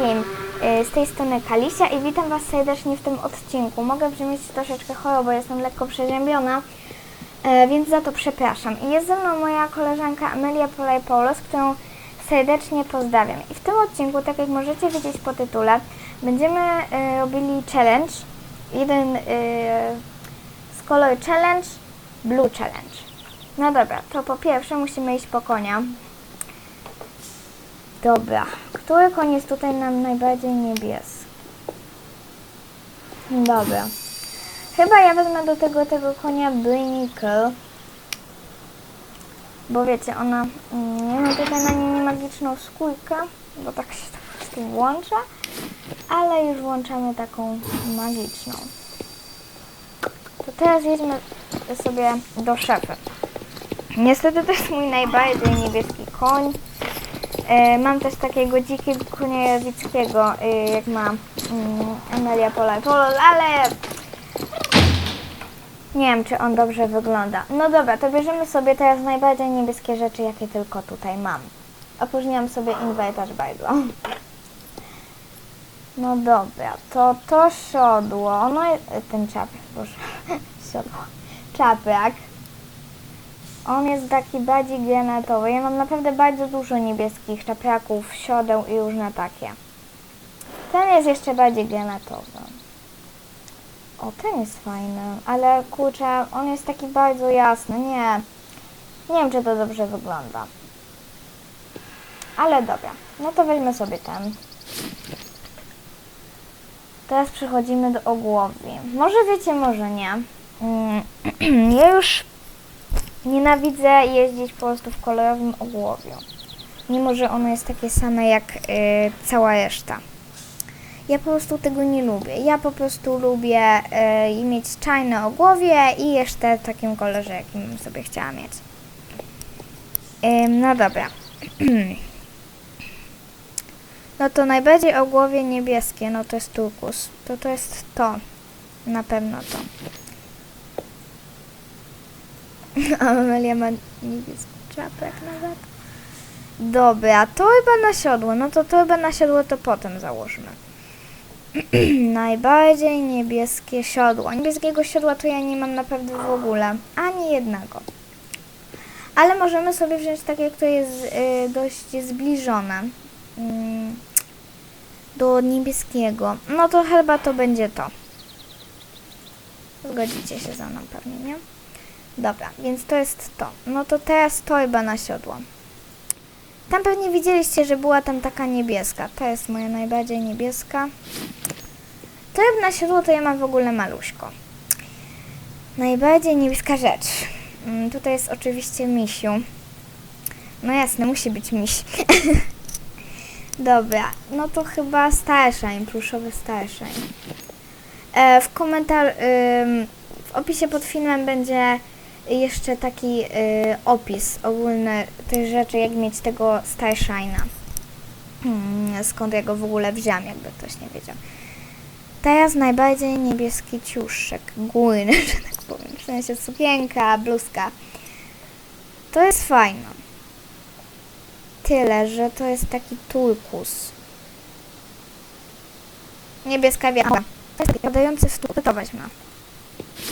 wszystkim, y, z tej strony Kalisia i witam Was serdecznie w tym odcinku. Mogę brzmieć troszeczkę choro, bo jestem lekko przeziębiona, e, więc za to przepraszam. I jest ze mną moja koleżanka Amelia Polaj-Paulos, którą serdecznie pozdrawiam. I w tym odcinku, tak jak możecie widzieć po tytule, będziemy e, robili challenge. Jeden e, z kolor challenge, blue challenge. No dobra, to po pierwsze musimy iść po konia. Dobra, który koń jest tutaj nam najbardziej niebieski? Dobra. Chyba ja wezmę do tego tego konia Brinnickel. Bo wiecie, ona mm, ma tutaj na niej magiczną skórkę, bo tak się to po prostu włącza. Ale już włączamy taką magiczną. To teraz jedźmy sobie do szefy. Niestety to jest mój najbardziej niebieski koń. E, mam też takiego dzikiego konia jawickiego, e, jak ma mm, Amelia Pola Polol, ale nie wiem, czy on dobrze wygląda. No dobra, to bierzemy sobie teraz najbardziej niebieskie rzeczy, jakie tylko tutaj mam. Opróżniam sobie inwentarz bajdła. No dobra, to to siodło, no ten czapek, boże, siodło, czapek. On jest taki bardziej granatowy. Ja mam naprawdę bardzo dużo niebieskich czapraków, siodeł i różne takie. Ten jest jeszcze bardziej granatowy. O, ten jest fajny, ale kurczę, on jest taki bardzo jasny. Nie, nie wiem, czy to dobrze wygląda. Ale dobra, no to weźmy sobie ten. Teraz przechodzimy do ogłowi. Może wiecie, może nie. Mm, Ja już Nienawidzę jeździć po prostu w kolorowym ogłowiu. Mimo, że ono jest takie same jak y, cała reszta. Ja po prostu tego nie lubię. Ja po prostu lubię y, mieć czajne ogłowie i jeszcze w takim kolorze, jakim sobie chciała mieć. Ym, no dobra. No to najbardziej ogłowie niebieskie, no to jest turkus. To to jest to. Na pewno to. A Amelia ma niebieski czapek nawet. Dobra, torbę na siodło. No to torbę na siodło to potem założymy. Najbardziej niebieskie siodło. Niebieskiego siodła to ja nie mam naprawdę w ogóle. Ani jednego. Ale możemy sobie wziąć takie, które jest y, dość zbliżone. Mm, do niebieskiego. No to chyba to będzie to. Zgodzicie się ze mną pewnie, nie? Dobra, więc to jest to. No to teraz torba na siodło. Tam pewnie widzieliście, że była tam taka niebieska. To jest moja najbardziej niebieska. Torb na siodło to ja mam w ogóle maluśko. Najbardziej niebieska rzecz. Mm, tutaj jest oczywiście misiu. No jasne, musi być miś. Dobra, no to chyba Starshine, pluszowy Starshine. E, w komentar... ym, w opisie pod filmem będzie jeszcze taki y, opis ogólny tych rzeczy, jak mieć tego Starshine'a. Hmm, skąd ja go w ogóle wziąłem, jakby ktoś nie wiedział. Teraz najbardziej niebieski ciuszek, górny, że tak powiem, w sensie sukienka, bluzka. To jest fajne. Tyle, że to jest taki turkus. Niebieska taki padający w stół. To weźmy.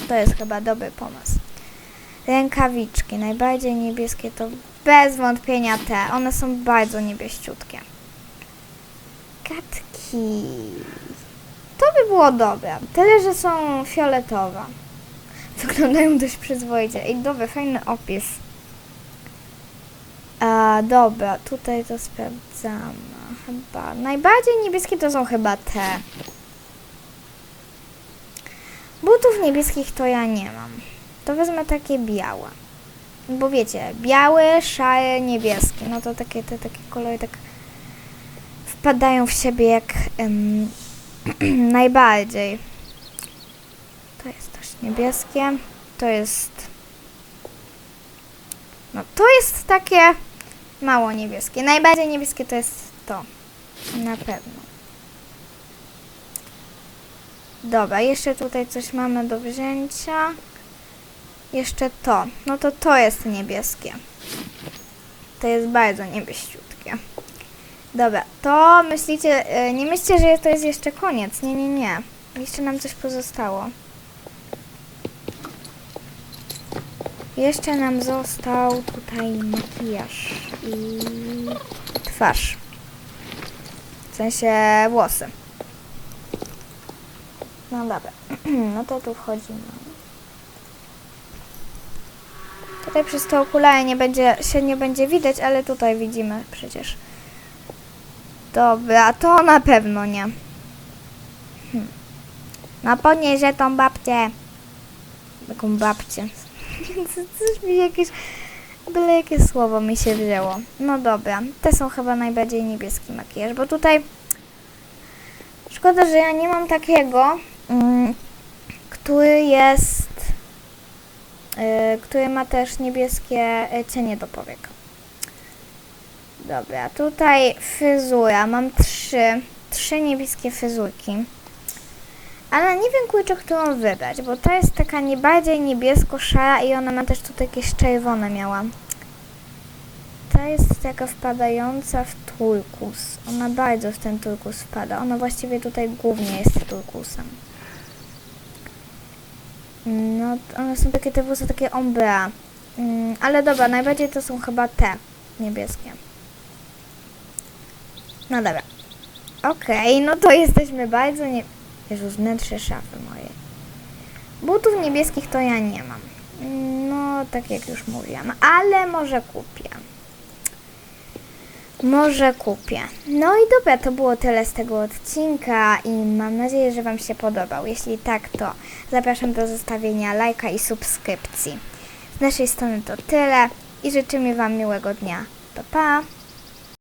To jest chyba dobry pomysł. Rękawiczki, najbardziej niebieskie to bez wątpienia te. One są bardzo niebieściutkie. Katki. To by było dobre. Tyle, że są fioletowe. Wyglądają dość przyzwoicie. I dobry, fajny opis. A, dobra, tutaj to sprawdzamy. Chyba. Najbardziej niebieskie to są chyba te. Butów niebieskich to ja nie mam. To wezmę takie białe. Bo wiecie, biały, szary, niebieski. No to takie, te takie kolory tak wpadają w siebie jak najbardziej. To jest też niebieskie. To jest... No to jest takie mało niebieskie. Najbardziej niebieskie to jest to. Na pewno. Dobra, jeszcze tutaj coś mamy do wzięcia. Jeszcze to. No to to jest niebieskie. To jest bardzo niebieściutkie. Dobra, to myślicie, e, nie myślcie, że to jest jeszcze koniec. Nie, nie, nie. Jeszcze nam coś pozostało. Jeszcze nam został tutaj makijaż i twarz. W sensie włosy. No dobra, no to tu wchodzimy. Tutaj przez te okulary nie będzie, się nie będzie widać, ale tutaj widzimy przecież. Dobra, to na pewno nie. Hm. No podnieś tą babcię. Taką babcię. Coś mi jakieś... Byle jakie słowo mi się wzięło. No dobra, te są chyba najbardziej niebieski makijaż, bo tutaj... Szkoda, że ja nie mam takiego, mm, który jest... y, który ma też niebieskie y, cienie do powiek. Dobra, tutaj fryzura. Mam trzy, trzy niebieskie fryzurki. Ale nie wiem kurczę, którą wybrać, bo ta jest taka nie bardziej niebiesko-szara i ona ma też tutaj jakieś czerwone miała. Ta jest taka wpadająca w turkus. Ona bardzo w ten turkus wpada. Ona właściwie tutaj głównie jest turkusem. No, one są takie, te włosy takie ombre. Mm, ale dobra, najbardziej to są chyba te niebieskie. No dobra. Okej, no to jesteśmy bardzo nie... Jezus, wnętrze szafy mojej. Butów niebieskich to ja nie mam. No, tak jak już mówiłam. Ale może kupię. Może kupię. No i dobra, to było tyle z tego odcinka i mam nadzieję, że Wam się podobał. Jeśli tak, to zapraszam do zostawienia lajka i subskrypcji. Z naszej strony to tyle i życzymy Wam miłego dnia. Pa, pa!